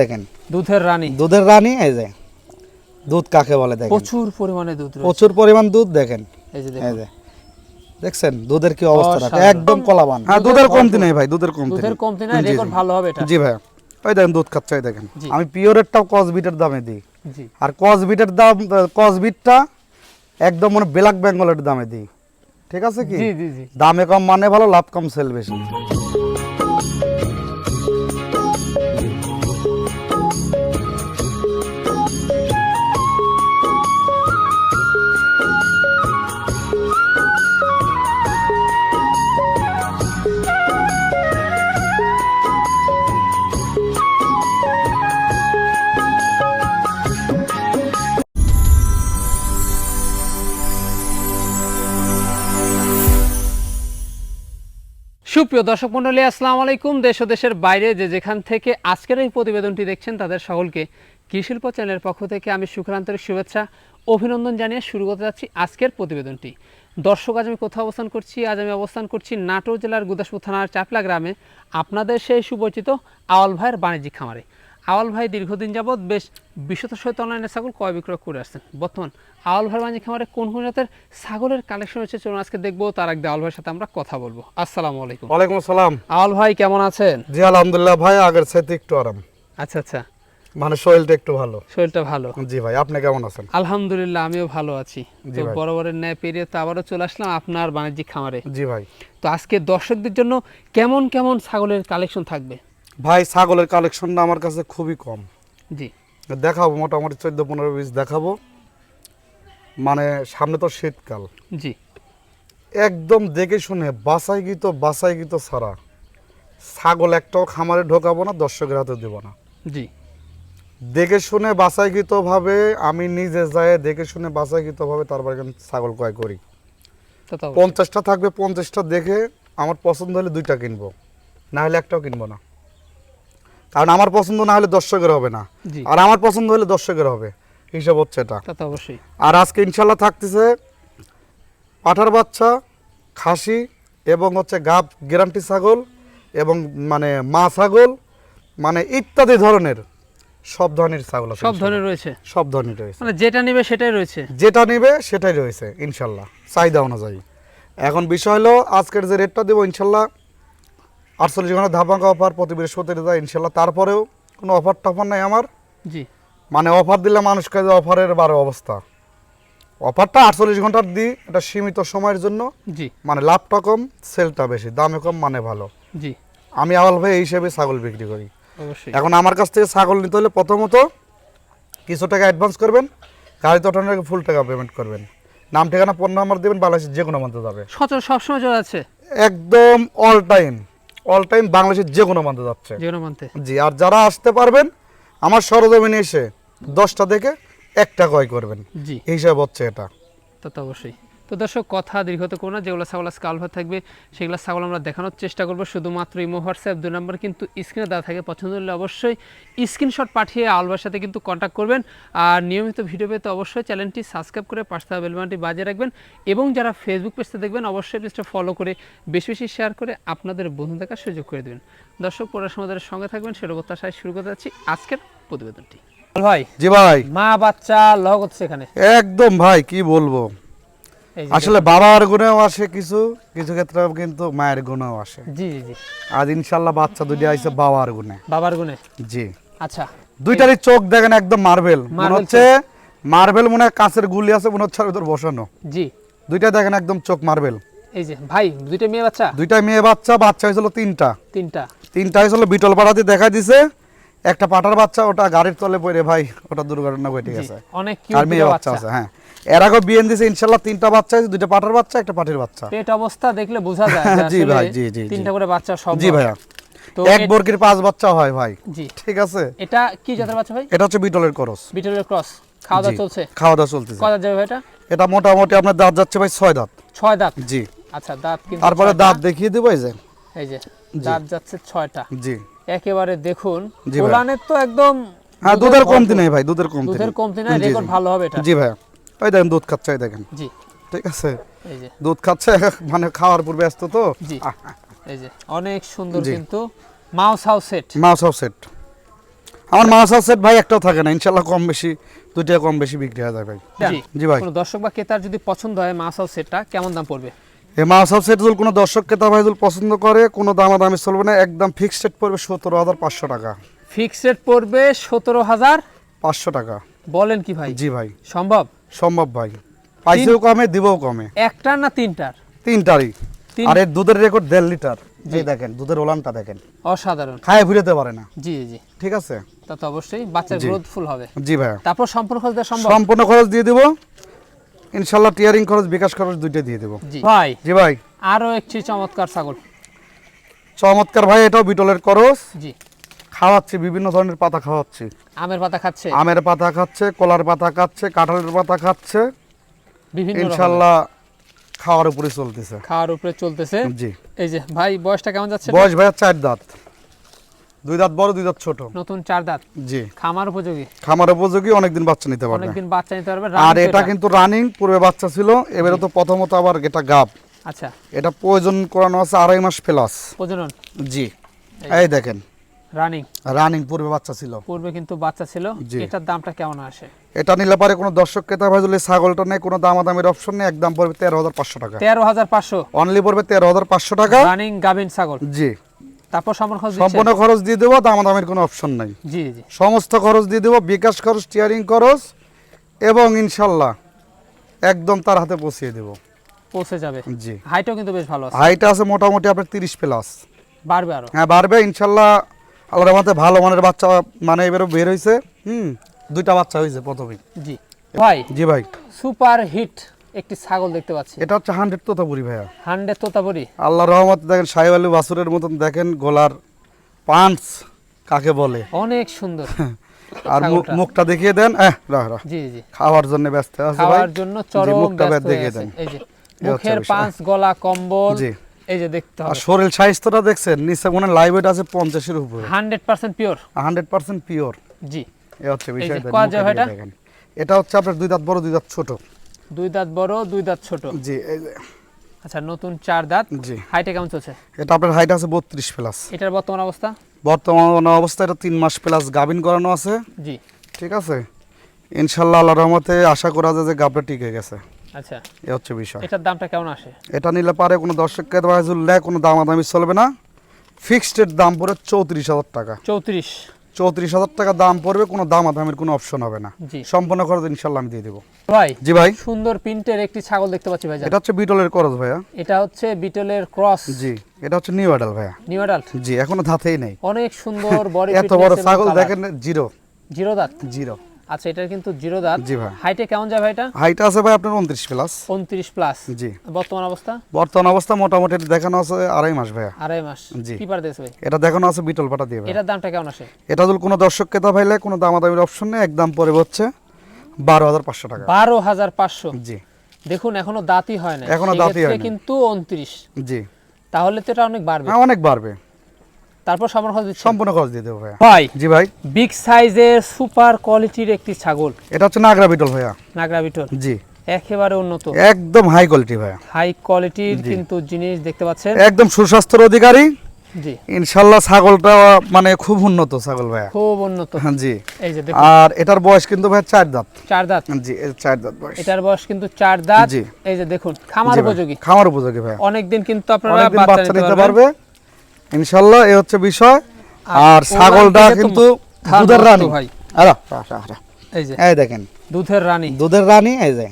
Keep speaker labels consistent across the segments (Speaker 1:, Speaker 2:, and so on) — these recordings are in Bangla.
Speaker 1: দেখেন।
Speaker 2: দুধের রানী।
Speaker 1: দুধের রানী এই যে। দুধ কাকে বলে দেখেন?
Speaker 2: প্রচুর পরিমাণে দুধ
Speaker 1: প্রচুর পরিমাণ দুধ দেখেন।
Speaker 2: এই যে
Speaker 1: এই যে। দেখছেন? দুধের কি অবস্থা একদম কলাবান। হ্যাঁ দুধের কমতি নেই ভাই দুধের কমতি
Speaker 2: দুধের কমতি না
Speaker 1: জি, জি।
Speaker 2: রেকর্ড ভালো হবে এটা।
Speaker 1: জি ভাই। ওই দেখেন দুধ খাচ্ছে দেখেন। আমি পিওরেরটাও কসবিটের দামে দিই। আর কসবিটের দাম কসবিটটা একদম মানে ব্ল্যাক বেঙ্গলের দামে দিই। ঠিক আছে কি? দামে কম মানে ভালো লাভ কম সেল বেশি।
Speaker 2: সুপ্রিয় দর্শক মন্ডলী আসসালামু আলাইকুম। দেশ ও দেশের বাইরে যে যেখান থেকে আজকের এই প্রতিবেদনটি দেখছেন, তাদের সকলকে কৃষিল্প চ্যানেলের পক্ষ থেকে আমি সুখান্তরিক শুভেচ্ছা, অভিনন্দন জানিয়ে শুরু করতে যাচ্ছি আজকের প্রতিবেদনটি। দর্শক, আজ আমি কোথাও অবস্থান করছি? আজ আমি অবস্থান করছি নাটোর জেলার গুদাসপুর থানার চাপলা গ্রামে। আপনাদের সেই সুপরিচিত আওয়াল ভাইয়ের বাণিজ্যিক খামারে। আওয়াল ভাই দীর্ঘদিন যাবৎ বেশ বিশত সহিত অনলাইনে ছাগল ক্রয় বিক্রয় করে আসছেন। বর্তমান আওয়াল ভাইয়ের বাণিজ্যিক খামারে কোন কোন জাতের ছাগলের কালেকশন হচ্ছে চলুন আজকে দেখব তার আগে আওয়াল ভাইয়ের সাথে আমরা কথা বলব। আসসালামু আলাইকুম।
Speaker 1: ওয়ালাইকুম আসসালাম।
Speaker 2: আওয়াল ভাই কেমন আছেন?
Speaker 1: জি আলহামদুলিল্লাহ ভাই আগের চাইতে একটু আরাম।
Speaker 2: আচ্ছা আচ্ছা।
Speaker 1: মানে শরীরটা একটু ভালো।
Speaker 2: শরীরটা ভালো।
Speaker 1: জি ভাই আপনি কেমন আছেন?
Speaker 2: আলহামদুলিল্লাহ আমিও ভালো আছি। তো
Speaker 1: ভাই।
Speaker 2: বরাবরের ন্যায় পেরিয়ে তো আবারও চলে আসলাম আপনার বাণিজ্যিক খামারে।
Speaker 1: জি ভাই।
Speaker 2: তো আজকে দর্শকদের জন্য কেমন কেমন ছাগলের কালেকশন থাকবে?
Speaker 1: ভাই ছাগলের কালেকশনটা আমার কাছে খুবই কম।
Speaker 2: জি।
Speaker 1: দেখাবো মোটামুটি চোদ্দ পনেরো পিস দেখাবো। মানে সামনে তো শীতকাল।
Speaker 2: জি।
Speaker 1: একদম দেখে শুনে বাসাই গীত বাসাই গীত ছাড়া। ছাগল একটাও খামারে ঢোকাবো না দর্শকের হাতে দেবো না।
Speaker 2: জি।
Speaker 1: দেখে শুনে বাসাইকৃতভাবে আমি নিজে যাই দেখে শুনে বাসাইকৃতভাবে তারপর এখানে ছাগল ক্রয় করি। পঞ্চাশটা থাকবে পঞ্চাশটা দেখে আমার পছন্দ হলে দুইটা কিনবো। না হলে একটাও কিনবো না। কারণ আমার পছন্দ না হলে দর্শকের হবে না। আর আমার পছন্দ হলে দর্শকের হবে হিসাব হচ্ছে এটা।
Speaker 2: অবশ্যই।
Speaker 1: আর আজকে ইনশাল্লাহ থাকতেছে পাঠার বাচ্চা খাসি এবং হচ্ছে গাব গ্যারান্টি ছাগল এবং মানে মা ছাগল মানে ইত্যাদি ধরনের সব ধরনের ছাগল আছে
Speaker 2: সব ধরনের রয়েছে?
Speaker 1: সব ধরনের রয়েছে।
Speaker 2: মানে যেটা নেবে সেটাই রয়েছে?
Speaker 1: যেটা নেবে সেটাই রয়েছে ইনশাল্লাহ চাহিদা অনুযায়ী। এখন বিষয় হলো আজকের যে রেটটা দেবো ইনশাল্লাহ আটচল্লিশ ঘণ্টা ধাপাঙ্কা অফার প্রতি বৃহস্পতিবার ইনশাল্লাহ। তারপরেও কোনো অফার টফার নাই আমার।
Speaker 2: জি।
Speaker 1: মানে অফার দিলে মানুষকে যে অফারের বারো অবস্থা। অফারটা আটচল্লিশ ঘণ্টার দিই এটা সীমিত সময়ের জন্য।
Speaker 2: জি।
Speaker 1: মানে লাভটা কম সেলটা বেশি দামে কম মানে ভালো।
Speaker 2: জি।
Speaker 1: আমি আওয়াল ভাই এই হিসেবে ছাগল বিক্রি করি।
Speaker 2: অবশ্যই।
Speaker 1: এখন আমার কাছ থেকে ছাগল নিতে হলে প্রথমত কিছু টাকা অ্যাডভান্স করবেন গাড়িতে ওঠানোর ফুল টাকা পেমেন্ট করবেন। নাম ঠিকানা পণ্য নাম্বার দেবেন বাংলাদেশের যে কোনো মন্ত্রে যাবে।
Speaker 2: সচল সবসময় চলে যাচ্ছে
Speaker 1: একদম অল টাইম অল টাইম বাংলাদেশের যে কোনো মানতে যাচ্ছে।
Speaker 2: যে কোনো মানতে
Speaker 1: জি আর যারা আসতে পারবেন আমার সরজমিনে এসে দশটা থেকে একটা ক্রয় করবেন।
Speaker 2: জি।
Speaker 1: এই হিসাব হচ্ছে এটা।
Speaker 2: তা তো অবশ্যই। তো দর্শক কথা দীর্ঘত করো না যেগুলো ছাগল আজকে আলফা থাকবে সেগুলো ছাগল আমরা দেখানোর চেষ্টা করব। শুধুমাত্র ইমো হোয়াটসঅ্যাপ দুই নম্বর কিন্তু স্ক্রিনে দেওয়া থাকে পছন্দ হলে অবশ্যই স্ক্রিনশট পাঠিয়ে আলবার সাথে কিন্তু কন্ট্যাক্ট করবেন। আর নিয়মিত ভিডিও পেতে অবশ্যই চ্যানেলটি সাবস্ক্রাইব করে পাশে থাকা বেলবানটি বাজিয়ে রাখবেন এবং যারা ফেসবুক পেজটা দেখবেন অবশ্যই পেজটা ফলো করে বেশি বেশি শেয়ার করে আপনাদের বন্ধু দেখার সুযোগ করে দেবেন। দর্শক পড়ার সময় যারা সঙ্গে থাকবেন সেটা প্রত্যাশায় শুরু করতে যাচ্ছি আজকের প্রতিবেদনটি। ভাই
Speaker 1: জি ভাই।
Speaker 2: মা বাচ্চা লগ হচ্ছে এখানে।
Speaker 1: একদম ভাই কি বলব? আসলে বাবার গুণেও আসে কিছু কিছু ক্ষেত্রে কিন্তু মায়ের গুণেও আসে।
Speaker 2: জি জি
Speaker 1: আজ ইনশাল্লাহ বাচ্চা দুটি আইছে বাবার গুণে।
Speaker 2: বাবার গুণে?
Speaker 1: জি।
Speaker 2: আচ্ছা।
Speaker 1: দুইটারই চোখ দেখেন একদম মার্বেল। মনে হচ্ছে মার্বেল মনে কাঁচের গুলি আছে মনে হচ্ছে ভিতর বসানো।
Speaker 2: জি।
Speaker 1: দুইটা দেখেন একদম চোখ মার্বেল।
Speaker 2: এই যে ভাই দুইটা মেয়ে বাচ্চা?
Speaker 1: দুইটা মেয়ে বাচ্চা বাচ্চা হয়েছিল তিনটা।
Speaker 2: তিনটা।
Speaker 1: তিনটা হয়েছিল বিটল পাড়াতে দেখা দিছে। একটা পাটার বাচ্চা ওটা গাড়ির তলে পড়ে ভাই ওটা দুর্ঘটনা ঘটে গেছে।
Speaker 2: অনেক
Speaker 1: আর
Speaker 2: কিউট
Speaker 1: মেয়ে বাচ্চা আছে হ্যাঁ। এর আগে বিয়ে দিছে ইনশাল্লাহ তিনটা বাচ্চা আছে দুইটা পাটার বাচ্চা একটা পাটির বাচ্চা।
Speaker 2: পেট অবস্থা দেখলে বোঝা যায়
Speaker 1: জি ভাই, জি, জি।
Speaker 2: তিনটা করে বাচ্চা সব
Speaker 1: জি ভাইয়া। এক বর্গের পাঁচ বাচ্চা হয় ভাই।
Speaker 2: জি।
Speaker 1: ঠিক আছে?
Speaker 2: এটা কি জাতের বাচ্চা ভাই?
Speaker 1: এটা হচ্ছে বিটলের করস।
Speaker 2: বিটলের ক্রস। খাওয়া দাওয়া। চলছে?
Speaker 1: খাওয়া দাওয়া চলতেছে।
Speaker 2: কয় দাঁত যাবে ভাই এটা?
Speaker 1: এটা মোটামুটি আপনার দাঁত যাচ্ছে ভাই ছয় দাঁত।
Speaker 2: ছয় দাঁত?
Speaker 1: জি।
Speaker 2: আচ্ছা দাঁত কিন্তু
Speaker 1: তারপরে দাঁত দেখিয়ে দেবো এই যে।
Speaker 2: এই যে দাঁত যাচ্ছে ছয়টা।
Speaker 1: জি।
Speaker 2: একেবারে দেখুন। কোলানের তো একদম
Speaker 1: হ্যাঁ দুধের কমতি নেই ভাই দুধের কমতি
Speaker 2: দুধের কমতি না
Speaker 1: জি, জি।
Speaker 2: রেকর্ড ভালো হবে এটা।
Speaker 1: জি ভাই ওই দেখেন দুধ খাচ্ছে এই দেখেন।
Speaker 2: জি।
Speaker 1: ঠিক আছে?
Speaker 2: এই যে।
Speaker 1: দুধ খাচ্ছে মানে খাওয়ার পূর্বে ব্যস্ত তো।
Speaker 2: জি। এই যে অনেক সুন্দর। কিন্তু মাউস হাউস সেট।
Speaker 1: মাছ অফ সেট। আমার মাছ সেট ভাই একটাও থাকে না ইনশাল্লাহ কম বেশি দুইটা কম বেশি বিক্রি হয়ে যায় ভাই।
Speaker 2: জি।
Speaker 1: জি ভাই।
Speaker 2: কোনো দর্শক বা ক্রেতার যদি পছন্দ হয় মাছ হাউস সেটটা কেমন দাম পড়বে?
Speaker 1: এই মাছ সেট কোনো দর্শক ক্রেতা ভাই যদি পছন্দ করে কোনো দামাদামি চলবে না একদম ফিক্সড রেট পড়বে সতেরো হাজার পাঁচশো টাকা।
Speaker 2: ফিক্সড রেট পড়বে সতেরো হাজার?
Speaker 1: পাঁচশো টাকা।
Speaker 2: বলেন কি ভাই?
Speaker 1: জি ভাই।
Speaker 2: সম্ভব?
Speaker 1: সম্ভব ভাই। পাইছেও কমে দিবও কমে।
Speaker 2: একটার না তিনটার?
Speaker 1: তিনটারই।
Speaker 2: তিন-
Speaker 1: আর এর দুধের রেকর্ড দেড় লিটার। জি। দেখেন দুধের ওলানটা দেখেন।
Speaker 2: অসাধারণ।
Speaker 1: খায় ফিরেতে পারে না।
Speaker 2: জি জি।
Speaker 1: ঠিক আছে?
Speaker 2: তা তো অবশ্যই বাচ্চার
Speaker 1: জি।
Speaker 2: গ্রোথ ফুল হবে।
Speaker 1: জি ভাইয়া।
Speaker 2: তারপর সম্পূর্ণ খরচ দেওয়া সম্ভব?
Speaker 1: সম্পূর্ণ খরচ দিয়ে দিব। ইনশাল্লাহ টিয়ারিং খরচ বিকাশ খরচ দুইটা দিয়ে দেবো।
Speaker 2: ভাই
Speaker 1: জি ভাই।
Speaker 2: আরও একটি চমৎকার ছাগল।
Speaker 1: চমৎকার ভাই এটাও বিটলের খরচ।
Speaker 2: জি।
Speaker 1: খাওয়াচ্ছি বিভিন্ন ধরনের পাতা খাওয়াচ্ছি।
Speaker 2: আমের পাতা খাচ্ছে?
Speaker 1: আমের পাতা খাচ্ছে কলার পাতা খাচ্ছে কাঁঠালের পাতা খাচ্ছে। ইনশাল্লাহ খাওয়ার উপরে চলতেছে।
Speaker 2: খাওয়ার উপরে চলতেছে।
Speaker 1: জি।
Speaker 2: এই যে ভাই বয়সটা কেমন যাচ্ছে?
Speaker 1: বয়স ভাইয়া চার দাঁত। দুই দাঁত বড় দুই দাঁত ছোট।
Speaker 2: নতুন চার দাঁত।
Speaker 1: জি।
Speaker 2: খামার উপযোগী?
Speaker 1: খামার উপযোগী অনেকদিন বাচ্চা নিতে পারবে।
Speaker 2: অনেকদিন বাচ্চা নিতে পারবে
Speaker 1: আর এটা কিন্তু রানিং পূর্বে বাচ্চা ছিল এবারে তো প্রথমত আবার এটা গাব।
Speaker 2: আচ্ছা।
Speaker 1: এটা প্রয়োজন করানো আছে আড়াই মাস প্লাস
Speaker 2: প্রজনন?
Speaker 1: জি। এই দেখেন।
Speaker 2: রানিং
Speaker 1: রানিং পূর্বে বাচ্চা ছিল।
Speaker 2: পূর্বে কিন্তু বাচ্চা ছিল। এটার দামটা কেমন আসে?
Speaker 1: এটা নিলে পারে কোনো দর্শক ক্রেতা ভাই যদি ছাগলটা নেই কোনো দামাদামির অপশন নেই একদম পড়বে তেরো হাজার পাঁচশো টাকা।
Speaker 2: তেরো হাজার পাঁচশো।
Speaker 1: অনলি পড়বে তেরো হাজার পাঁচশো টাকা।
Speaker 2: রানিং গাভিন ছাগল।
Speaker 1: জি।
Speaker 2: তারপর সম্পূর্ণ খরচ
Speaker 1: সম্পূর্ণ খরচ দিয়ে দেবো দামাদামির কোনো অপশন নাই।
Speaker 2: জি জি।
Speaker 1: সমস্ত খরচ দিয়ে দেবো বিকাশ খরচ টিয়ারিং খরচ এবং ইনশাল্লাহ একদম তার হাতে পৌঁছিয়ে দেবো।
Speaker 2: পৌঁছে যাবে।
Speaker 1: জি।
Speaker 2: হাইটও কিন্তু বেশ ভালো আছে।
Speaker 1: হাইট আছে মোটামুটি আপনার তিরিশ প্লাস
Speaker 2: বাড়বে আরও।
Speaker 1: হ্যাঁ বাড়বে ইনশাল্লাহ আল্লাহর রহমতে ভালো মানের বাচ্চা মানে এবারে বের হয়েছে হুম দুইটা বাচ্চা হয়েছে প্রথমেই।
Speaker 2: জি। ভাই
Speaker 1: জি ভাই।
Speaker 2: সুপার হিট একটি ছাগল দেখতে পাচ্ছি।
Speaker 1: এটা হচ্ছে হান্ড্রেড তোতাপুরি ভাইয়া।
Speaker 2: হান্ড্রেড তোতাপুরি।
Speaker 1: আল্লাহ রহমতে দেখেন সাহেব আলী বাসুরের মতন দেখেন গোলার পাঁচ কাকে বলে।
Speaker 2: অনেক সুন্দর।
Speaker 1: আর মুখটা দেখিয়ে দেন। এহ রাহ রাহ
Speaker 2: জি জি।
Speaker 1: খাওয়ার জন্য ব্যস্ত আছে ভাই।
Speaker 2: খাওয়ার জন্য চরম
Speaker 1: মুখটা
Speaker 2: ব্যস্ত
Speaker 1: দেখিয়ে দেন।
Speaker 2: এই যে মুখের। পাঁচ গলা কম্বল।
Speaker 1: জি।
Speaker 2: এই যে দেখতে
Speaker 1: আর
Speaker 2: হবে
Speaker 1: শরীর স্বাস্থ্যটা দেখছেন নিচে মনে লাইভ ওয়েট আছে পঞ্চাশের উপরে।
Speaker 2: Hundred percent pure
Speaker 1: hundred percent pure
Speaker 2: জি।
Speaker 1: এ হচ্ছে বিষয়
Speaker 2: এটা?
Speaker 1: এটা হচ্ছে আপনার দুই দাঁত বড় দুই দাঁত ছোট।
Speaker 2: দুই দাঁত বড় দুই দাঁত ছোট।
Speaker 1: জি
Speaker 2: আচ্ছা নতুন চার দাঁত।
Speaker 1: জি।
Speaker 2: হাইটে কেমন চলছে?
Speaker 1: এটা আপনার হাইট আছে বত্রিশ প্লাস
Speaker 2: এটার বর্তমান অবস্থা?
Speaker 1: বর্তমান অবস্থা এটা তিন মাস প্লাস গাভিন করানো আছে।
Speaker 2: জি।
Speaker 1: ঠিক আছে? ইনশাল্লাহ আল্লাহ রহমতে আশা করা যায় যে গাবটা টিকে গেছে।
Speaker 2: আচ্ছা।
Speaker 1: এ হচ্ছে বিষয়।
Speaker 2: এটার দামটা কেমন আসে?
Speaker 1: এটা নিলে পারে কোনো দর্শককে নেয় কোনো দামাদামি চলবে না। ফিক্সড দাম পড়ে চৌত্রিশ হাজার টাকা।
Speaker 2: চৌত্রিশ।
Speaker 1: চৌত্রিশ হাজার টাকা দাম পড়বে কোনো দাম আদামের কোনো অপশন হবে না। সম্পূর্ণ খরচ ইনশাল্লাহ আমি দিয়ে দেবো।
Speaker 2: ভাই
Speaker 1: জি ভাই।
Speaker 2: সুন্দর প্রিন্টের একটি ছাগল দেখতে পাচ্ছি ভাই
Speaker 1: এটা হচ্ছে বিটলের খরচ ভাইয়া।
Speaker 2: এটা হচ্ছে বিটলের ক্রস
Speaker 1: জি এটা হচ্ছে নিউ অ্যাডাল ভাইয়া।
Speaker 2: নিউ অ্যাডাল্ট
Speaker 1: জি এখনও ধাতেই নেই।
Speaker 2: অনেক সুন্দর বড়
Speaker 1: এত বড় ছাগল দেখেন জিরো।
Speaker 2: জিরো দাঁত?
Speaker 1: জিরো।
Speaker 2: আচ্ছা এটার কিন্তু জিরো দাঁত।
Speaker 1: জি ভাই।
Speaker 2: হাইটে কেমন যায় ভাই এটা
Speaker 1: হাইট আছে ভাই আপনার উনত্রিশ প্লাস
Speaker 2: উনত্রিশ প্লাস
Speaker 1: জি।
Speaker 2: বর্তমান অবস্থা?
Speaker 1: বর্তমান অবস্থা মোটামুটি দেখানো আছে আড়াই মাস ভাইয়া।
Speaker 2: আড়াই মাস।
Speaker 1: জি।
Speaker 2: কি পার দিয়েছে ভাই?
Speaker 1: এটা দেখানো আছে বিটল পাটা দিয়ে ভাই
Speaker 2: এটার দামটা কেমন আসে?
Speaker 1: এটা যদি কোনো দর্শক ক্রেতা ভাইলে কোনো দামাদামির অপশন নেই একদম পরে হচ্ছে বারো হাজার পাঁচশো টাকা।
Speaker 2: বারো হাজার পাঁচশো?
Speaker 1: জি।
Speaker 2: দেখুন এখনও দাঁতই হয় না
Speaker 1: এখনও দাঁতই হয়নি।
Speaker 2: কিন্তু উনত্রিশ।
Speaker 1: জি।
Speaker 2: তাহলে তো এটা অনেক বাড়বে।
Speaker 1: হ্যাঁ অনেক বাড়বে।
Speaker 2: তারপর সমর খরচ দিচ্ছে
Speaker 1: সম্পূর্ণ খরচ দিয়ে দেবো ভাইয়া।
Speaker 2: ভাই
Speaker 1: জি ভাই।
Speaker 2: বিগ সাইজের সুপার কোয়ালিটির একটি ছাগল।
Speaker 1: এটা হচ্ছে নাগরা বিটল ভাইয়া।
Speaker 2: নাগরা বিটল?
Speaker 1: জি।
Speaker 2: একেবারে উন্নত।
Speaker 1: একদম হাই কোয়ালিটি ভাইয়া।
Speaker 2: হাই কোয়ালিটির কিন্তু জিনিস দেখতে পাচ্ছেন।
Speaker 1: একদম সুস্বাস্থ্যের অধিকারী।
Speaker 2: জি।
Speaker 1: ইনশাল্লাহ ছাগলটা মানে খুব উন্নত ছাগল ভাইয়া।
Speaker 2: খুব উন্নত।
Speaker 1: হ্যাঁ, জি।
Speaker 2: এই যে দেখুন।
Speaker 1: আর এটার বয়স কিন্তু ভাই চার দাঁত।
Speaker 2: চার দাঁত?
Speaker 1: জি চার দাঁত বয়স।
Speaker 2: এটার বয়স কিন্তু চার দাঁত।
Speaker 1: জি।
Speaker 2: এই যে দেখুন খামার উপযোগী।
Speaker 1: খামার উপযোগী ভাইয়া।
Speaker 2: অনেকদিন কিন্তু আপনারা বাচ্চা নিতে
Speaker 1: পারবে। ইনশাল্লাহ এ হচ্ছে বিষয়। আর ছাগলটা কিন্তু দুধের রানী।
Speaker 2: ভাই। এই যে।
Speaker 1: এই দেখেন।
Speaker 2: দুধের রানী।
Speaker 1: দুধের রানী এই যে।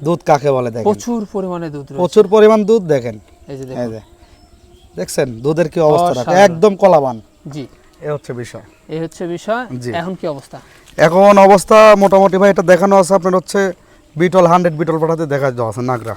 Speaker 1: দুধ কাকে বলে দেখেন?
Speaker 2: প্রচুর পরিমাণে দুধ
Speaker 1: প্রচুর পরিমাণ দুধ দেখেন।
Speaker 2: এই যে
Speaker 1: এই যে। দেখছেন? দুধের কি অবস্থা? একদম কলাবান।
Speaker 2: জি।
Speaker 1: এ হচ্ছে বিষয়।
Speaker 2: এই হচ্ছে বিষয়। এখন কি অবস্থা?
Speaker 1: এখন অবস্থা মোটামুটি ভাই এটা দেখানো আছে। আপনার হচ্ছে বিটল হান্ড্রেড বিটল পাঠাতে দেখা যাওয়া আছে নাগরা।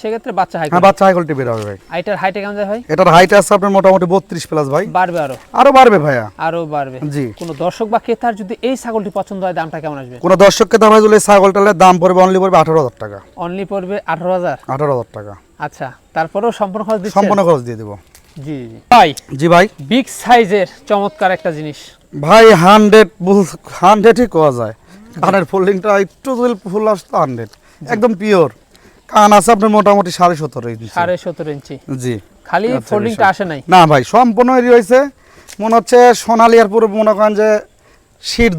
Speaker 2: সেক্ষেত্রে বাচ্চা হাই
Speaker 1: হ্যাঁ বাচ্চা হাইকলটি বের হবে ভাই।
Speaker 2: আইটার হাইটে কেমন যায় ভাই?
Speaker 1: এটার হাইট আছে আপনার মোটামুটি বত্রিশ প্লাস ভাই।
Speaker 2: বাড়বে আরও।
Speaker 1: আরও বাড়বে ভাইয়া।
Speaker 2: আরও বাড়বে।
Speaker 1: জি।
Speaker 2: কোনো দর্শক বা ক্রেতার যদি এই ছাগলটি পছন্দ হয় দামটা কেমন আসবে?
Speaker 1: কোন দর্শককে দাম যদি ছাগলটালের দাম পড়বে অনলি পড়বে আঠারো হাজার টাকা।
Speaker 2: অনলি পড়বে আঠারো হাজার?
Speaker 1: আঠারো হাজার টাকা।
Speaker 2: আচ্ছা তারপরেও সম্পূর্ণ খরচ দিচ্ছেন?
Speaker 1: সম্পূর্ণ খরচ দিয়ে দেবো।
Speaker 2: জি ভাই
Speaker 1: জি ভাই।
Speaker 2: বিগ সাইজের চমৎকার একটা জিনিস।
Speaker 1: ভাই হান্ড্রেড হান্ড্রেডই কোয়া যায়। কানের ফোল্ডিংটা একটু ফুল আসতো হান্ড্রেড একদম পিওর কান আছে আপনার মোটামুটি সাড়ে সতেরো ইঞ্চি
Speaker 2: সাড়ে সতেরো ইঞ্চি
Speaker 1: জি।
Speaker 2: খালি
Speaker 1: আচ্ছা,
Speaker 2: ফোল্ডিংটা আসে নাই?
Speaker 1: না ভাই সম্পূর্ণ মনে হচ্ছে সোনালি আর পুরো মনে করেন যে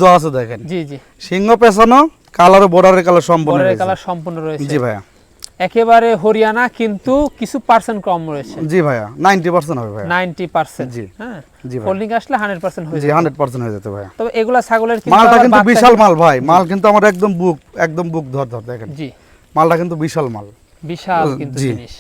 Speaker 1: দেওয়া আছে দেখেন।
Speaker 2: জি জি।
Speaker 1: সিংহ পেছানো কালার বর্ডারের কালার সম্পূর্ণ।
Speaker 2: কালার সম্পূর্ণ রয়েছে।
Speaker 1: জি ভাইয়া।
Speaker 2: একেবারে হরিয়ানা কিন্তু কিছু পার্সেন্ট কম রয়েছে।
Speaker 1: জি ভাইয়া নাইনটি পার্সেন্ট হবে ভাইয়া।
Speaker 2: নাইনটি পার্সেন্ট
Speaker 1: জি।
Speaker 2: হ্যাঁ?
Speaker 1: জি
Speaker 2: ফোল্ডিং আসলে হান্ড্রেড পার্সেন্ট হয়ে
Speaker 1: পার্সেন্ট হয়ে যেতে ভাইয়া।
Speaker 2: তবে এগুলা ছাগলের
Speaker 1: মালটা কিন্তু বিশাল মাল ভাই। মাল কিন্তু আমার একদম বুক একদম বুক ধর ধর দেখেন।
Speaker 2: জি।
Speaker 1: মালটা কিন্তু বিশাল মাল।
Speaker 2: বিশাল কিন্তু জিনিস।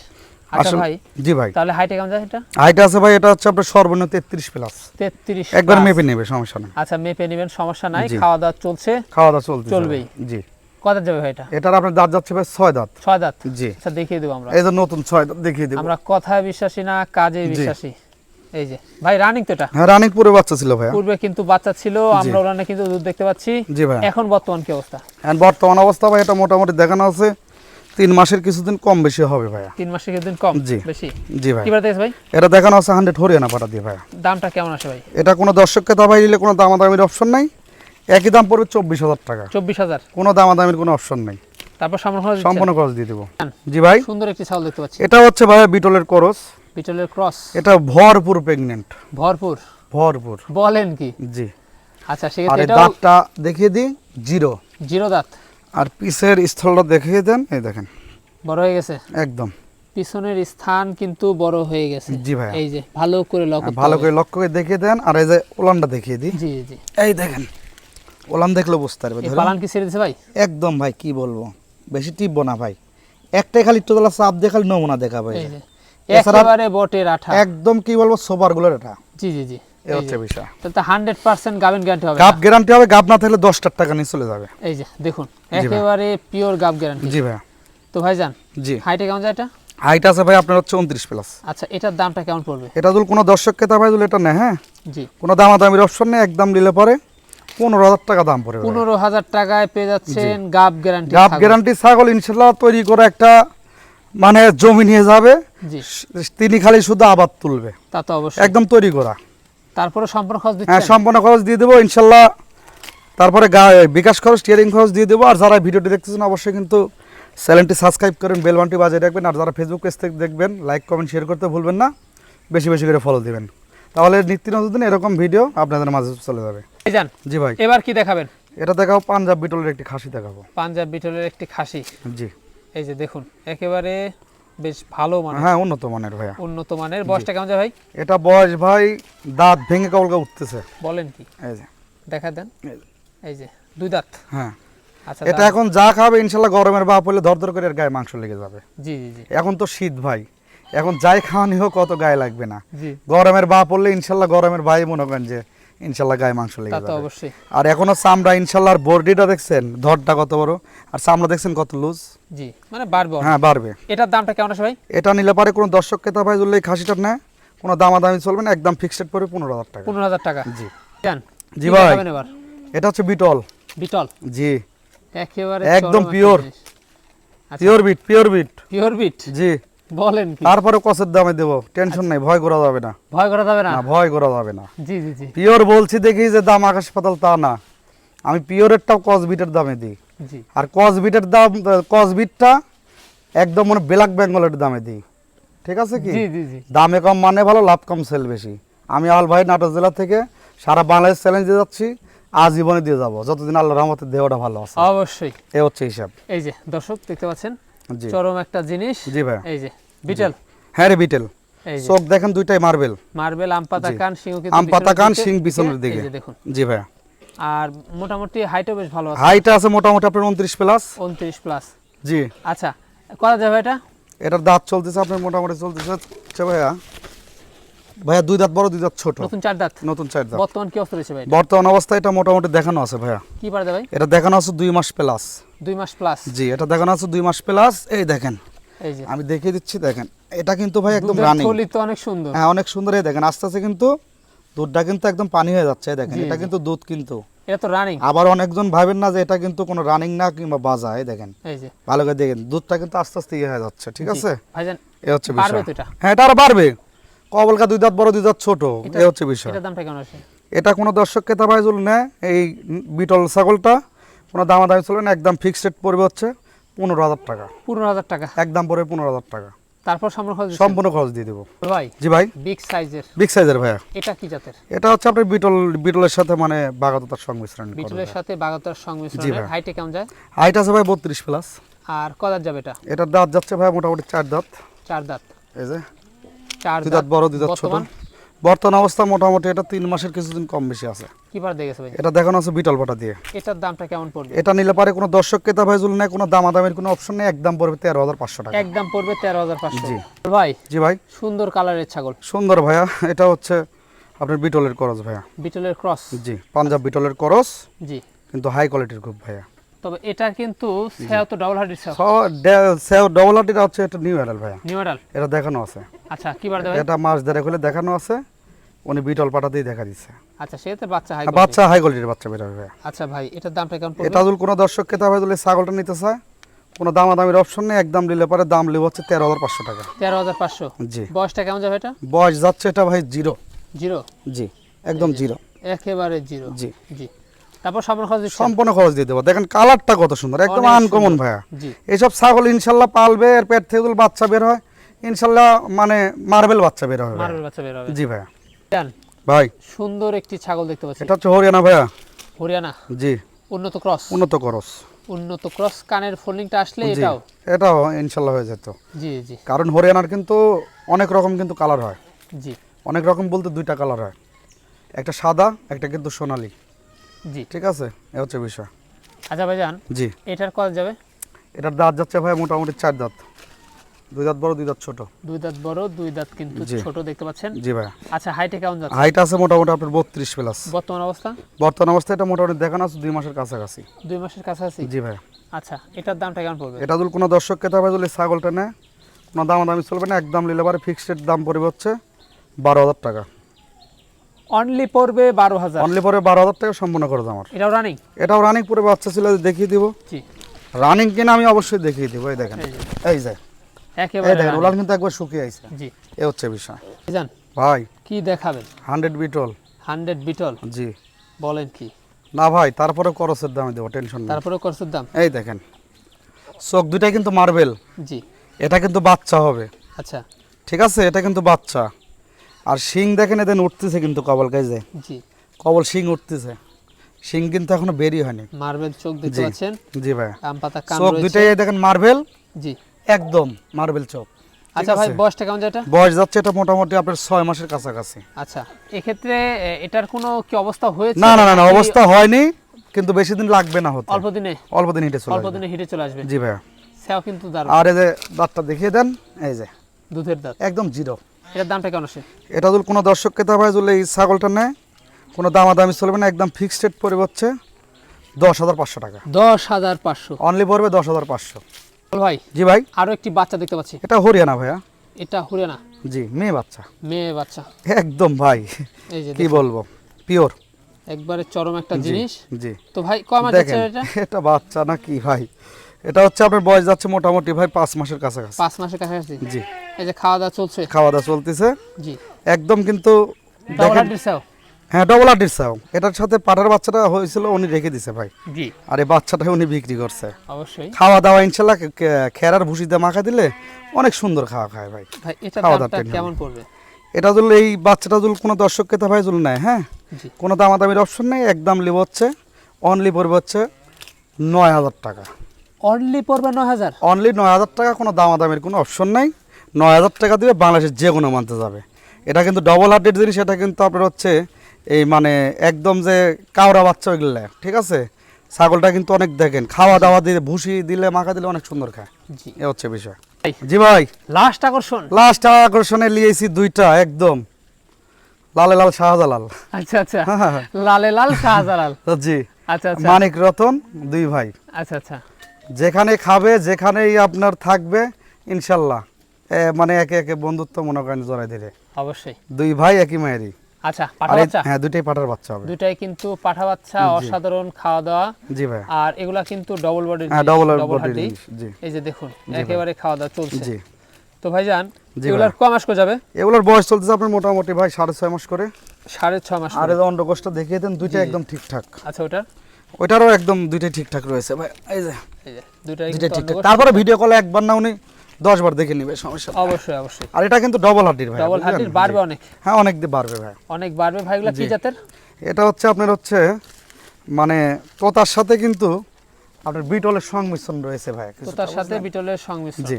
Speaker 2: আচ্ছা ভাই
Speaker 1: জি ভাই।
Speaker 2: তাহলে হাইটে কেমন যায় এটা?
Speaker 1: হাইট আছে ভাই এটা হচ্ছে আপনার সর্বনিম্ন তেত্রিশ প্লাস
Speaker 2: তেত্রিশ
Speaker 1: একবার মেপে নেবে সমস্যা নেই।
Speaker 2: আচ্ছা মেপে নেবেন সমস্যা নাই খাওয়া দাওয়া চলছে।
Speaker 1: খাওয়া দাওয়া চলছে
Speaker 2: চলবেই।
Speaker 1: জি।
Speaker 2: কত যাবে ভাই এটা?
Speaker 1: এটার আপনার দাঁত যাচ্ছে ভাই ছয় দাঁত।
Speaker 2: ছয় দাঁত?
Speaker 1: জি।
Speaker 2: আচ্ছা দেখিয়ে দেবো আমরা।
Speaker 1: এই যে নতুন ছয় দাঁত দেখিয়ে দেবো।
Speaker 2: আমরা কথায় বিশ্বাসী না কাজে বিশ্বাসী। এই যে। ভাই রানিং তো এটা?
Speaker 1: হ্যাঁ রানিং পুরো বাচ্চা ছিল ভাইয়া।
Speaker 2: পূর্বে কিন্তু বাচ্চা ছিল আমরা কিন্তু দুধ দেখতে পাচ্ছি।
Speaker 1: জি ভাইয়া।
Speaker 2: এখন বর্তমান কি অবস্থা?
Speaker 1: এখন বর্তমান অবস্থা ভাই এটা মোটামুটি দেখানো আছে। তিন মাসের কিছুদিন কম বেশি হবে ভাইয়া।
Speaker 2: তিন মাসে কিছুদিন কম?
Speaker 1: জি।
Speaker 2: বেশি?
Speaker 1: জি ভাই।
Speaker 2: কি বার দেখছ ভাই?
Speaker 1: এটা দেখানো আছে হান্ড্রেড হরিয়ানা পাঠা দিয়ে ভাইয়া।
Speaker 2: দামটা কেমন আসে ভাই?
Speaker 1: এটা কোনো দর্শককে দাবাই নিলে কোনো দামাদামির অপশন নাই। একই দাম পড়বে চব্বিশ হাজার টাকা।
Speaker 2: চব্বিশ হাজার?
Speaker 1: কোনো দামাদামির কোনো অপশন নেই।
Speaker 2: তারপর সম্পূর্ণ খরচ
Speaker 1: দিয়ে দেবো। জি ভাই।
Speaker 2: সুন্দর একটি ছাগল দেখতে পাচ্ছি।
Speaker 1: এটা হচ্ছে ভাইয়া বিটলের করস
Speaker 2: বিটলের ক্রস
Speaker 1: এটা ভরপুর প্রেগনেন্ট
Speaker 2: ভরপুর?
Speaker 1: ভরপুর।
Speaker 2: বলেন কি?
Speaker 1: জি।
Speaker 2: আচ্ছা সেক্ষেত্রে
Speaker 1: দাঁতটা দেখিয়ে দিই জিরো।
Speaker 2: জিরো দাঁত।
Speaker 1: আর পিসের স্থলটা দেখিয়ে দেন এই দেখেন।
Speaker 2: বড় হয়ে গেছে?
Speaker 1: একদম।
Speaker 2: পিছনের স্থান কিন্তু বড় হয়ে গেছে।
Speaker 1: জি ভাইয়া।
Speaker 2: এই যে ভালো করে লক্ষ্য
Speaker 1: ভালো করে লক্ষ্য করে দেখিয়ে দেন আর এই যে ওলানটা দেখিয়ে দিই।
Speaker 2: জি জি
Speaker 1: এই দেখেন ওলান দেখলে বুঝতে পারবে ধরেন।
Speaker 2: পালান কি ছেড়ে দিছে ভাই?
Speaker 1: একদম ভাই কি বলব? বেশি টিপবো না ভাই। একটাই খালি টোতলা চাপ দিয়ে খালি নমুনা দেখা ভাই
Speaker 2: এই যে।
Speaker 1: এছাড়া-
Speaker 2: একেবারে বটের আঠা।
Speaker 1: একদম কি বলব সোবারগুলোর এটা
Speaker 2: জি জি জি।
Speaker 1: এ হচ্ছে বিষয়।
Speaker 2: তাহলে হান্ড্রেড পার্সেন্ট গাবেন গ্যারান্টি হবে
Speaker 1: গাপ গ্যারান্টি হবে গাপ না থাকলে দশটার টাকা নিয়ে চলে যাবে।
Speaker 2: এই যে দেখুন একেবারে পিওর গাব গ্যারান্টি
Speaker 1: জি ভাইয়া
Speaker 2: তো ভাইজান
Speaker 1: জি।
Speaker 2: হাইটে কেমন যায় এটা?
Speaker 1: হাইট আছে ভাই আপনার হচ্ছে উনত্রিশ প্লাস
Speaker 2: আচ্ছা এটার দামটা কেমন পড়বে?
Speaker 1: এটা যদি কোনো দর্শককে তা ভাই যদি এটা নেয় হ্যাঁ?
Speaker 2: জি।
Speaker 1: কোনো দামাদামির অপশন নেই একদম নিলে পরে পনেরো হাজার টাকা দাম
Speaker 2: পনেরো হাজার টাকায় পেয়ে যাচ্ছেন গাব গ্যারান্টি
Speaker 1: গ্যারান্টি ছাগল। ইনশাল্লাহ তৈরি করে একটা মানে জমি নিয়ে যাবে। তিনি খালি শুধু আবাদ তুলবে।
Speaker 2: তা তো অবশ্যই।
Speaker 1: একদম তৈরি করা।
Speaker 2: তারপরে সম্পূর্ণ খরচ
Speaker 1: হ্যাঁ সম্পূর্ণ খরচ দিয়ে দেবো ইনশাল্লাহ। তারপরে বিকাশ খরচ টিয়ারিং খরচ দিয়ে দেবো আর যারা ভিডিওটি দেখতেছেন অবশ্যই কিন্তু চ্যানেলটি সাবস্ক্রাইব করেন বেলবানটি বাজিয়ে রাখবেন আর যারা ফেসবুক পেজ থেকে দেখবেন লাইক কমেন্ট শেয়ার করতে ভুলবেন না বেশি বেশি করে ফলো দিবেন। তাহলে নিত্য নতুন এরকম ভিডিও আপনাদের মাঝে চলে যাবে। জি ভাই।
Speaker 2: এবার কি দেখাবেন?
Speaker 1: এটা দেখাবো পাঞ্জাব বিটলের একটি খাসি দেখাবো।
Speaker 2: পাঞ্জাব বিটলের একটি খাসি।
Speaker 1: জি।
Speaker 2: এই যে দেখুন একেবারে বেশ ভালো মানে
Speaker 1: হ্যাঁ উন্নত মানের ভাইয়া।
Speaker 2: উন্নত মানের। বয়সটা কেমন যায় ভাই?
Speaker 1: এটা বয়স ভাই দাঁত ভেঙে উঠতেছে।
Speaker 2: বলেন কি?
Speaker 1: এই যে।
Speaker 2: দেখা দেন।
Speaker 1: এই যে।
Speaker 2: দুই দাঁত।
Speaker 1: হ্যাঁ।
Speaker 2: আচ্ছা
Speaker 1: এটা এখন যা খাবে ইনশাল্লাহ গরমের বাপ হলে ধর ধর করে গায়ে মাংস লেগে যাবে।
Speaker 2: জি জি জি।
Speaker 1: এখন তো শীত ভাই। এখন যাই খাওয়ানি হোক কত গায়ে লাগবে না। গরমের বা পড়লে ইনশাল্লাহ গরমের ভাই মনে করেন যে ইনশাল্লাহ গায়ে মাংস লেগে যাবে।
Speaker 2: অবশ্যই।
Speaker 1: আর এখনও চামড়া ইনশাল্লাহ আর বর্ডিটা দেখছেন? ধরটা কত বড়? আর চামড়া দেখছেন কত লুজ
Speaker 2: জি মানে বাড়বে
Speaker 1: হ্যাঁ বাড়বে।
Speaker 2: এটার দামটা কেমন আছে ভাই?
Speaker 1: এটা নিলে পারে কোনো দর্শক ক্রেতা ভাই যদি খাসিটা নেয় কোনো দামাদামি চলবে না একদম ফিক্সড পড়বে পনেরো হাজার টাকা।
Speaker 2: পনেরো হাজার টাকা।
Speaker 1: জি।
Speaker 2: জান
Speaker 1: জি ভাই। এটা হচ্ছে বিটল।
Speaker 2: বিটল?
Speaker 1: জি।
Speaker 2: একেবারে
Speaker 1: একদম।
Speaker 2: আচ্ছা।
Speaker 1: Pure beat pure beat
Speaker 2: pure beat
Speaker 1: জি।
Speaker 2: বলেন কি?
Speaker 1: তারপরে কষের দামে দেবো। টেনশন নাই ভয় করা যাবে না।
Speaker 2: ভয় করা যাবে না?
Speaker 1: না ভয় করা যাবে না।
Speaker 2: জি জি জি।
Speaker 1: পিওর বলছি দেখি যে দাম আকাশ পাতাল তা না। আমি পিওরেরটাও কসবিটের দামে দিই।
Speaker 2: জি।
Speaker 1: আর কসবিটের দাম কসবিটটা একদম মানে ব্ল্যাক বেঙ্গলের দামে দিই। ঠিক আছে কি?
Speaker 2: জি জি জি।
Speaker 1: দামে কম মানে ভালো লাভ কম সেল বেশি। আমি আল ভাই নাটোর জেলা থেকে সারা বাংলাদেশ চ্যালেঞ্জ দিয়ে যাচ্ছি আজীবনে দিয়ে যাব। যতদিন আল্লাহ রহমতের দেহটা ভালো আছে।
Speaker 2: অবশ্যই।
Speaker 1: এ হচ্ছে হিসাব।
Speaker 2: এই যে দর্শক দেখতে পাচ্ছেন? চরম একটা জিনিস।
Speaker 1: জি ভাই।
Speaker 2: এই যে বিটেল
Speaker 1: হ্যাঁ রে বিটেল চোখ দেখেন দুইটাই মার্বেল
Speaker 2: মার্বেল আম পাতা কান সিংহ
Speaker 1: আম পাতা কান, শিং পিছনের দিকে।
Speaker 2: দেখুন।
Speaker 1: জি ভাই।
Speaker 2: আর মোটামুটি হাইটও বেশ ভালো আছে।
Speaker 1: হাইট আছে মোটামুটি আপনার উনত্রিশ প্লাস
Speaker 2: উনত্রিশ প্লাস
Speaker 1: জি।
Speaker 2: আচ্ছা করা যাবে এটা?
Speaker 1: এটার দাঁত চলতেছে আপনার মোটামুটি চলতেছে। হচ্ছে ভাইয়া। ভাইয়া দুই দাঁত বড় দুই দাঁত ছোট।
Speaker 2: নতুন চার দাঁত?
Speaker 1: নতুন চার দাঁত।
Speaker 2: বর্তমান কি অবস্থা রয়েছে ভাই?
Speaker 1: বর্তমান অবস্থায় এটা মোটামুটি দেখানো আছে ভাইয়া।
Speaker 2: কি পারে ভাই?
Speaker 1: এটা দেখানো আছে দুই মাস প্লাস
Speaker 2: দুই মাস প্লাস
Speaker 1: জি এটা দেখানো আছে দুই মাস প্লাস এই দেখেন
Speaker 2: এই যে।
Speaker 1: আমি দেখিয়ে দিচ্ছি দেখেন। এটা কিন্তু ভাই একদম রানিং
Speaker 2: তো অনেক সুন্দর।
Speaker 1: হ্যাঁ অনেক সুন্দর এই দেখেন আস্তে আস্তে কিন্তু দুধটা কিন্তু একদম পানি হয়ে যাচ্ছে দেখেন। এটা কিন্তু দুধ কিন্তু।
Speaker 2: এটা তো রানিং
Speaker 1: আবার অনেকজন ভাবেন না যে এটা কিন্তু কোনো রানিং না কিংবা বাজা এই দেখেন।
Speaker 2: এই যে।
Speaker 1: ভালো করে দেখেন দুধটা কিন্তু আস্তে আস্তে ইয়ে হয়ে যাচ্ছে ঠিক আছে?
Speaker 2: ভাইজান
Speaker 1: এ হচ্ছে বিষয়। হ্যাঁ এটা আরও বাড়বে। কবলকা দুই দাঁত বড় দুই দাঁত ছোট।
Speaker 2: এটা-
Speaker 1: এ হচ্ছে বিষয়। এটা কোনো দর্শক ক্রেতা ভাই যদি নেয় এই বিটল ছাগলটা। কোনো দামাদামি চলবে না একদম ফিক্সড রেট পড়বে হচ্ছে পনেরো হাজার টাকা।
Speaker 2: পনেরো হাজার টাকা।
Speaker 1: একদম পড়বে পনেরো হাজার টাকা।
Speaker 2: তারপর সম্পূর্ণ খরচ
Speaker 1: সম্পূর্ণ খরচ দিয়ে দেবো।
Speaker 2: ভাই
Speaker 1: জি ভাই।
Speaker 2: বিগ সাইজের
Speaker 1: বিগ সাইজের ভাইয়া।
Speaker 2: এটা কি জাতের?
Speaker 1: এটা হচ্ছে আপনার বিটল বিটলের সাথে মানে বাগাততার সংমিশ্রণ
Speaker 2: বিটলের সাথে বাগাতার
Speaker 1: সংমিশ্রণ।
Speaker 2: হাইটে কেমন যায়?
Speaker 1: হাইট আছে ভাই বত্রিশ প্লাস
Speaker 2: আর কদার যাবে এটা?
Speaker 1: এটার দাঁত যাচ্ছে ভাই মোটামুটি চার দাঁত।
Speaker 2: চার দাঁত।
Speaker 1: এই যে।
Speaker 2: চার
Speaker 1: দুই দাঁত বড় দুই দাঁত ছোট।
Speaker 2: বর্তমান?
Speaker 1: অবস্থা মোটামুটি এটা তিন মাসের কিছুদিন কম বেশি আছে।
Speaker 2: কি বার দিয়ে ভাই?
Speaker 1: এটা দেখানো আছে বিটল পাটা দিয়ে।
Speaker 2: এটার দামটা কেমন পড়বে?
Speaker 1: এটা নিলে পারে কোনো দর্শক ক্রেতা ভাই জুল নেই কোনো দামাদামের কোনো অপশন নেই একদম পড়বে তেরো হাজার পাঁচশো টাকা।
Speaker 2: একদম পড়বে তেরো হাজার পাঁচশো।
Speaker 1: জি।
Speaker 2: ভাই
Speaker 1: জি ভাই।
Speaker 2: সুন্দর কালারের ছাগল।
Speaker 1: সুন্দর ভাইয়া এটা হচ্ছে আপনার বিটলের করস ভাইয়া।
Speaker 2: বিটলের ক্রস।
Speaker 1: জি পাঞ্জাব বিটলের করস।
Speaker 2: জি।
Speaker 1: কিন্তু হাই কোয়ালিটির খুব ভাইয়া।
Speaker 2: তবে এটা কিন্তু সেও তো ডবল হার্ডির সেও।
Speaker 1: ডবল হাটিটা হচ্ছে এটা নিউ অ্যাডাল ভাইয়া।
Speaker 2: নিউ মডেল
Speaker 1: এটা দেখানো আছে।
Speaker 2: আচ্ছা কি বার
Speaker 1: এটা মাছ দেড়ে খুলে দেখানো আছে। উনি বিটল পাটাতেই দেখা দিচ্ছে।
Speaker 2: আচ্ছা সেতে বাচ্চা হাই
Speaker 1: বাচ্চা হাই কোয়ালিটির বাচ্চা বেরোবে ভাইয়া।
Speaker 2: আচ্ছা ভাই এটার দামটা কেমন পড়বে?
Speaker 1: এটা কোনো দর্শক ক্রেতা ভাই যদি ছাগলটা নিতে চায় কোনো দামাদামির অপশন নেই একদম নিলে পরে দাম লিব হচ্ছে তেরো হাজার পাঁচশো টাকা।
Speaker 2: তেরো হাজার পাঁচশো?
Speaker 1: জি।
Speaker 2: বয়সটা কেমন যাবে এটা?
Speaker 1: বয়স যাচ্ছে এটা ভাই জিরো।
Speaker 2: জিরো?
Speaker 1: জি একদম জিরো।
Speaker 2: একেবারে জিরো।
Speaker 1: জি।
Speaker 2: জি। তারপর সম্পূর্ণ খরচ
Speaker 1: সম্পূর্ণ খরচ দিয়ে দেবো। দেখেন কালারটা কত সুন্দর একদম আনকমন ভাইয়া। এইসব ছাগল ইনশাল্লাহ পালবে এর পেট থেকে বাচ্চা বের হয় ইনশাল্লাহ মানে মার্বেল বাচ্চা বের হবে।
Speaker 2: মারবেল বাচ্চা বের হবে।
Speaker 1: জি ভাইয়া। ভাই।
Speaker 2: সুন্দর একটি ছাগল দেখতে পাচ্ছি।
Speaker 1: এটা হচ্ছে হরিয়ানা ভাইয়া।
Speaker 2: হরিয়ানা?
Speaker 1: জি।
Speaker 2: উন্নত ক্রস।
Speaker 1: উন্নত করস।
Speaker 2: উন্নত ক্রস কানের ফোল্ডিংটা আসলে এটাও।
Speaker 1: এটাও ইনশাল্লাহ হয়ে যেত।
Speaker 2: জি জি।
Speaker 1: কারণ হরিয়ানার কিন্তু অনেক রকম কিন্তু কালার হয়।
Speaker 2: জি।
Speaker 1: অনেক রকম বলতে দুইটা কালার হয়। একটা সাদা একটা কিন্তু সোনালি।
Speaker 2: জি।
Speaker 1: ঠিক আছে? এ হচ্ছে বিষয়।
Speaker 2: আচ্ছা ভাইজান
Speaker 1: জি।
Speaker 2: এটার কত যাবে?
Speaker 1: এটার দাঁত যাচ্ছে ভাই মোটামুটি চার দাঁত। দুই দাঁত বড় দুই দাঁত ছোট।
Speaker 2: দুই দাঁত বড় দুই দাঁত কিন্তু ছোট দেখতে পাচ্ছেন।
Speaker 1: জি ভাই
Speaker 2: আচ্ছা হাইটে কেমন যাচ্ছে?
Speaker 1: হাইট আছে মোটামুটি আপনার বত্রিশ প্লাস
Speaker 2: বর্তমান অবস্থা?
Speaker 1: বর্তমান অবস্থায় এটা মোটামুটি দেখানো আছে দুই মাসের কাছাকাছি।
Speaker 2: দুই মাসের কাছাকাছি?
Speaker 1: জি ভাই
Speaker 2: আচ্ছা এটার দামটা কেমন পড়বে?
Speaker 1: এটা যদি কোনো দর্শক ক্রেতা ভাই যদি ছাগলটা নেয় কোনো দামাদামি চলবে না একদম নিলে পারে ফিক্সড দাম পড়বে হচ্ছে বারো হাজার টাকা।
Speaker 2: অনলি পড়বে বারো হাজার।
Speaker 1: অনলি পরে বারো হাজার টাকা সম্পূর্ণ করে দাম আমার।
Speaker 2: এটাও রানিং
Speaker 1: এটাও রানিং পরে বাচ্চা ছিল দেখিয়ে দিব।
Speaker 2: জি।
Speaker 1: রানিং কিনা আমি অবশ্যই দেখিয়ে দিব এই দেখেন।
Speaker 2: এই যে, একেবারে
Speaker 1: দেখেন। কিন্তু একবার শুকিয়ে আইছে।
Speaker 2: জি।
Speaker 1: এ হচ্ছে বিষয়।
Speaker 2: জান
Speaker 1: ভাই।
Speaker 2: কি দেখাবেন?
Speaker 1: হান্ড্রেড বিটল।
Speaker 2: হান্ড্রেড বিটল?
Speaker 1: জি।
Speaker 2: বলেন কি?
Speaker 1: না ভাই তারপরে করসের দামে দেবো টেনশন
Speaker 2: তারপরে করছুর দাম?
Speaker 1: এই দেখেন। চোখ দুটাই কিন্তু মার্বেল।
Speaker 2: জি।
Speaker 1: এটা কিন্তু বাচ্চা হবে।
Speaker 2: আচ্ছা।
Speaker 1: ঠিক আছে এটা কিন্তু বাচ্চা। আর শিং দেখেন এদের উঠতেছে কিন্তু কবল গাইজে
Speaker 2: জি।
Speaker 1: কবল শিং উঠতেছে। শিং কিন্তু এখনও বেরিয়ে হয়নি।
Speaker 2: মার্বেল চোখ দেখতে। পাচ্ছেন?
Speaker 1: জি ভাই
Speaker 2: আম পাতা কান
Speaker 1: চোখ দুটাই দেখেন মার্বেল?
Speaker 2: জি।
Speaker 1: একদম মার্বেল চোখ।
Speaker 2: আচ্ছা ভাই বয়সটা কেমন যায় এটা
Speaker 1: বয়স যাচ্ছে এটা মোটামুটি আপনার মাসের কাছাকাছি।
Speaker 2: আচ্ছা এক্ষেত্রে এটার কোনো কি অবস্থা হয়েছে?
Speaker 1: না না না অবস্থা হয়নি কিন্তু বেশি দিন লাগবে না হতে।
Speaker 2: অল্প দিনে?
Speaker 1: অল্প দিন হেঁটে চলে
Speaker 2: অল্প দিনে হিটে চলে আসবে।
Speaker 1: জি ভাইয়া।
Speaker 2: সেও কিন্তু দারুণ।
Speaker 1: আর এই যে দাঁতটা দেখিয়ে দেন এই যে।
Speaker 2: দুধের দাঁত।
Speaker 1: একদম জিরো।
Speaker 2: এটার দামটা কেমন আসে?
Speaker 1: এটা যদি কোনো দর্শক ক্রেতা ভাই যদি এই ছাগলটা নেয় কোনো দামাদামি চলবে না একদম ফিক্সড রেট হচ্ছে দশ হাজার পাঁচশো টাকা।
Speaker 2: দশ হাজার পাঁচশো।
Speaker 1: অনলি পড়বে দশ হাজার পাঁচশো।
Speaker 2: ভাই
Speaker 1: জি ভাই।
Speaker 2: আরও একটি বাচ্চা দেখতে পাচ্ছি।
Speaker 1: এটা হরিয়ানা ভাইয়া।
Speaker 2: এটা হরিয়ানা?
Speaker 1: জি মেয়ে বাচ্চা।
Speaker 2: মেয়ে বাচ্চা।
Speaker 1: একদম ভাই
Speaker 2: এই যে
Speaker 1: কি বলব পিওর
Speaker 2: একবারে চরম একটা জিনিস।
Speaker 1: জি।
Speaker 2: তো ভাই যাচ্ছে
Speaker 1: দেখেন
Speaker 2: এটা
Speaker 1: এটা বাচ্চা না কি ভাই? এটা হচ্ছে আপনার বয়স যাচ্ছে মোটামুটি ভাই পাঁচ মাসের কাছাকাছি।
Speaker 2: পাঁচ মাসের কাছাকাছি?
Speaker 1: জি।
Speaker 2: এই যে খাওয়া দাওয়া চলছে?
Speaker 1: খাওয়া দাওয়া চলতেছে।
Speaker 2: জি।
Speaker 1: একদম কিন্তু দেখেন হ্যাঁ ডবল আটির চাও এটার সাথে পাটার বাচ্চাটা হয়েছিল উনি রেখে দিছে ভাই।
Speaker 2: জি।
Speaker 1: আর এই বাচ্চাটা উনি বিক্রি করছে।
Speaker 2: অবশ্যই।
Speaker 1: খাওয়া দাওয়া ইনশাল্লাহ খেরার ভুসিতে মাখা দিলে অনেক সুন্দর খাওয়া খায় ভাই। খাওয়া
Speaker 2: দামটা কেমন পড়বে?
Speaker 1: এটা যদি এই বাচ্চাটা যদি কোনো দর্শক ক্রেতা ভাই যদি নেয় হ্যাঁ? কোনো দামাদামির অপশন নেই একদম লিব হচ্ছে অনলি পড়বে হচ্ছে নয় হাজার টাকা।
Speaker 2: অনলি পড়বে নয় হাজার।
Speaker 1: অনলি নয় হাজার টাকা কোনো দামাদামির কোনো অপশন নেই। নয় হাজার টাকা দিবে বাংলাদেশের যে কোনো মানতে যাবে। এটা কিন্তু ডবল হার্টের জিনিস এটা কিন্তু আপনার হচ্ছে এই মানে একদম যে কাওড়া বাচ্চা ওইগুলো ঠিক আছে? ছাগলটা কিন্তু অনেক দেখেন খাওয়া দাওয়া দিয়ে ভুসি দিলে মাখা দিলে অনেক সুন্দর খায়।
Speaker 2: জি।
Speaker 1: এ হচ্ছে বিষয়।
Speaker 2: ভাই,
Speaker 1: জি ভাই।
Speaker 2: লাস্ট আকর্ষণ।
Speaker 1: লাস্ট আকর্ষণে লিয়েছি দুইটা একদম। লালে লাল শাহজালাল।
Speaker 2: আচ্ছা আচ্ছা। লালে লাল শাহজালাল।
Speaker 1: জি।
Speaker 2: আচ্ছা আচ্ছা।
Speaker 1: মানিক রতন দুই ভাই।
Speaker 2: আচ্ছা আচ্ছা।
Speaker 1: যেখানে খাবে যেখানেই আপনার থাকবে ইনশাল্লাহ। মানে একে একে বন্ধুত্ব মনে করেন জড়াই দিলে।
Speaker 2: অবশ্যই।
Speaker 1: দুই ভাই একই মায়েরই।
Speaker 2: আচ্ছা
Speaker 1: আর
Speaker 2: পাঠা বাচ্চা?
Speaker 1: হ্যাঁ দুইটাই পাঠার বাচ্চা হবে।
Speaker 2: দুটাই কিন্তু পাঠা বাচ্চা অসাধারণ খাওয়া দাওয়া
Speaker 1: জি ভাই।
Speaker 2: আর এগুলা কিন্তু ডবল
Speaker 1: হ্যাঁ ডবল
Speaker 2: ডবল
Speaker 1: বডি জি।
Speaker 2: এই যে দেখুন একেবারে খাওয়া দাওয়া চলছে।
Speaker 1: জি।
Speaker 2: তো ভাইজান
Speaker 1: জি
Speaker 2: এগুলার ক মাস করে যাবে?
Speaker 1: এগুলোর বয়স চলতেছে আপনার মোটামুটি ভাই সাড়ে ছয় মাস করে।
Speaker 2: সাড়ে ছ মাস
Speaker 1: আর অন্ডকোষটা দেখিয়ে দেন দুইটা একদম ঠিকঠাক।
Speaker 2: আচ্ছা ওটার
Speaker 1: ওইটারও একদম দুইটাই ঠিকঠাক রয়েছে ভাই এই যে দুইটাই ঠিকঠাক। তারপরে ভিডিও কলে একবার না উনি দশ বার দেখে নিবে সমস্যা
Speaker 2: অবশ্যই অবশ্যই।
Speaker 1: আর এটা কিন্তু ডবল হাড্ডির ভাই
Speaker 2: ডবল হার্টির বাড়বে অনেক।
Speaker 1: হ্যাঁ অনেক দিন বাড়বে ভাই।
Speaker 2: অনেক বাড়বে ভাইগুলা কি জাতের?
Speaker 1: এটা হচ্ছে আপনার হচ্ছে মানে তোতার সাথে কিন্তু আপনার বিটলের সংমিশ্রণ রয়েছে ভাই
Speaker 2: তো
Speaker 1: কিছুটা,
Speaker 2: তার সাথে বিটলের সংমিশ্রণ।
Speaker 1: জি।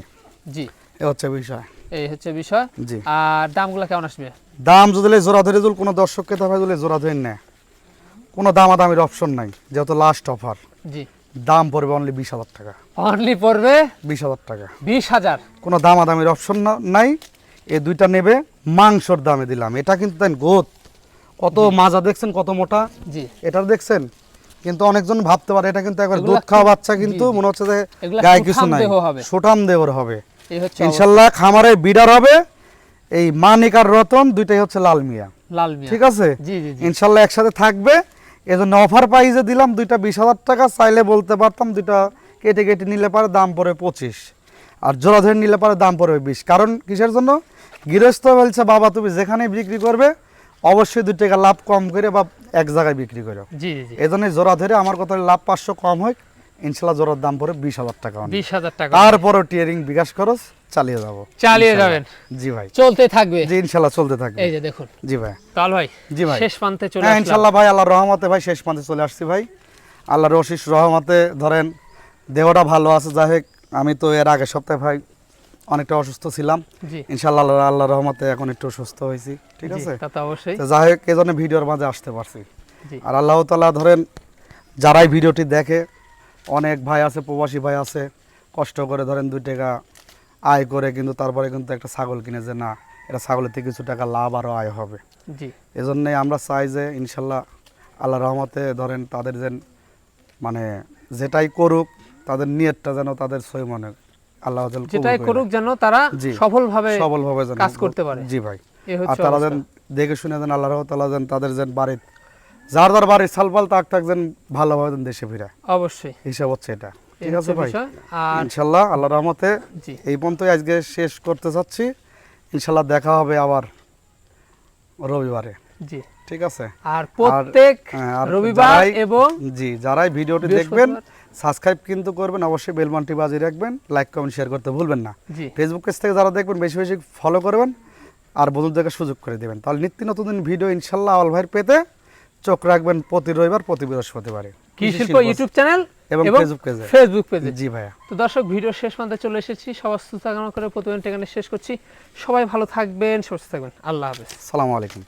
Speaker 2: জি।
Speaker 1: এ হচ্ছে বিষয়।
Speaker 2: এই হচ্ছে বিষয়।
Speaker 1: জি।
Speaker 2: আর দামগুলো কেমন আসবে?
Speaker 1: দাম যদি জোড়া ধরে যদি কোনো দর্শককে যদি জোড়া ধরে নেয় কোনো দামাদামির অপশন নাই যেহেতু লাস্ট অফার
Speaker 2: জি।
Speaker 1: দাম পড়বে অনলি বিশ হাজার টাকা।
Speaker 2: অনলি পড়বে
Speaker 1: বিশ হাজার টাকা।
Speaker 2: বিশ হাজার।
Speaker 1: কোনো দামাদামির অপশন নাই এই দুইটা নেবে মাংসর দামে দিলাম। এটা কিন্তু দেন গোত কত মাজা দেখছেন কত মোটা?
Speaker 2: জি।
Speaker 1: এটা দেখছেন? কিন্তু অনেকজন ভাবতে পারে এটা কিন্তু একবার দুধ খাওয়া বাচ্চা কিন্তু। মনে হচ্ছে যে গায়ে কিছু নাই। সুঠাম দেহর হবে।
Speaker 2: এই হচ্ছে
Speaker 1: ইনশাল্লাহ খামারে বিডার হবে। এই মানিক আর রতন দুইটাই হচ্ছে লাল মিয়া।
Speaker 2: লাল মিয়া।
Speaker 1: ঠিক আছে?
Speaker 2: জি জি জি।
Speaker 1: ইনশাল্লাহ একসাথে থাকবে। এজন্য অফার প্রাইজে দিলাম দুইটা বিশ হাজার টাকা চাইলে বলতে পারতাম দুইটা কেটে কেটে নিলে পারে দাম পড়ে পঁচিশ। আর জোড়া ধরে নিলে পারে দাম পড়বে বিশ। কারণ কিসের জন্য? গৃহস্থ বলছে বাবা তুমি যেখানে বিক্রি করবে অবশ্যই দুই টাকা লাভ কম করে বা এক জায়গায় বিক্রি করে। এই জন্য জোড়া ধরে আমার কথা লাভ পাঁচশো কম হয় ইনশাল্লাহ জোড়ার দাম পড়ে বিশ হাজার টাকা
Speaker 2: বিশ হাজার টাকা।
Speaker 1: তারপরও টিয়ারিং বিকাশ খরচ চালিয়ে যাব।
Speaker 2: চালিয়ে। যাবেন।
Speaker 1: জি ভাই।
Speaker 2: চলতে থাকবে।
Speaker 1: জি ইনশাল্লাহ চলতে থাকবে।
Speaker 2: এই যে দেখুন।
Speaker 1: জি ভাই।
Speaker 2: কাল ভাই
Speaker 1: জি ভাই।
Speaker 2: শেষ প্রান্তে চলে
Speaker 1: হ্যাঁ
Speaker 2: আসলাম।
Speaker 1: ইনশাল্লাহ ভাই আল্লাহর রহমতে ভাই শেষ পর্যন্ত চলে আসছি ভাই। আল্লাহর অশিস রহমতে ধরেন দেহটা ভালো আছে। যাই হোক আমি তো এর আগের সপ্তাহে ভাই অনেকটা অসুস্থ ছিলাম। ইনশাল্লাহ আল্লাহ আল্লাহর রহমতে এখন একটু সুস্থ হয়েছি। ঠিক আছে?
Speaker 2: অবশ্যই।
Speaker 1: যাই হোক এই জন্য ভিডিওর মাঝে আসতে পারছি। আর আল্লাহ তালা ধরেন যারাই ভিডিওটি দেখে অনেক ভাই আছে প্রবাসী ভাই আছে কষ্ট করে ধরেন দুই টাকা আয় করে কিন্তু তারপরে কিন্তু একটা ছাগল কিনে যে না এটা ছাগলের থেকে কিছু টাকা লাভ আরও আয় হবে।
Speaker 2: জি।
Speaker 1: এজন্যই আমরা চাই যে ইনশাল্লাহ আল্লাহ রহমতে ধরেন তাদের যেন মানে যেটাই করুক তাদের নিয়তটা যেন তাদের সই মনে আল্লাহ
Speaker 2: যেটাই করুক যেন তারা। সফলভাবে
Speaker 1: সফলভাবে যেন
Speaker 2: কাজ করতে পারে।
Speaker 1: জি ভাই। আর তারা যেন দেখে শুনে যেন আল্লাহ তালা যেন তাদের যেন বাড়ির যার যার বাড়ির সালপাল তাক তাক যেন ভালোভাবে দেশে ফিরে।
Speaker 2: অবশ্যই।
Speaker 1: হিসাব হচ্ছে এটা। ঠিক আছে ভাই? ইনশাল্লাহ আল্লাহ রহমতে এই পর্যন্তই আজকে শেষ করতে চাচ্ছি ইনশাল্লাহ দেখা হবে আবার রবিবারে।
Speaker 2: জি।
Speaker 1: ঠিক আছে?
Speaker 2: আর প্রত্যেক
Speaker 1: হ্যাঁ,
Speaker 2: রবিবার এবং
Speaker 1: জি যারাই ভিডিওটি দেখবেন সাবস্ক্রাইব কিন্তু করবেন অবশ্যই বেলবানটি বাজিয়ে রাখবেন লাইক কমেন্ট শেয়ার করতে ভুলবেন না। ফেসবুক পেজ থেকে যারা দেখবেন বেশি বেশি ফলো করবেন আর বন্ধুদেরকে সুযোগ করে দেবেন। তাহলে নিত্য নতুন ভিডিও ইনশাল্লাহ আওয়াল ভাইয়ের পেতে চোখ রাখবেন প্রতি রবিবার প্রতি বৃহস্পতিবারে।
Speaker 2: কি শিল্প ইউটিউব চ্যানেল এবং
Speaker 1: ফেসবুক পেজে
Speaker 2: ফেসবুক পেজে
Speaker 1: জি ভাইয়া।
Speaker 2: তো দর্শক ভিডিও শেষ পর্যন্ত চলে এসেছি। সবার সুস্থ কামনা করে প্রতিদিন এখানে শেষ করছি। সবাই ভালো থাকবেন সুস্থ থাকবেন। আল্লাহ হাফেজ।
Speaker 1: সালামু আলাইকুম।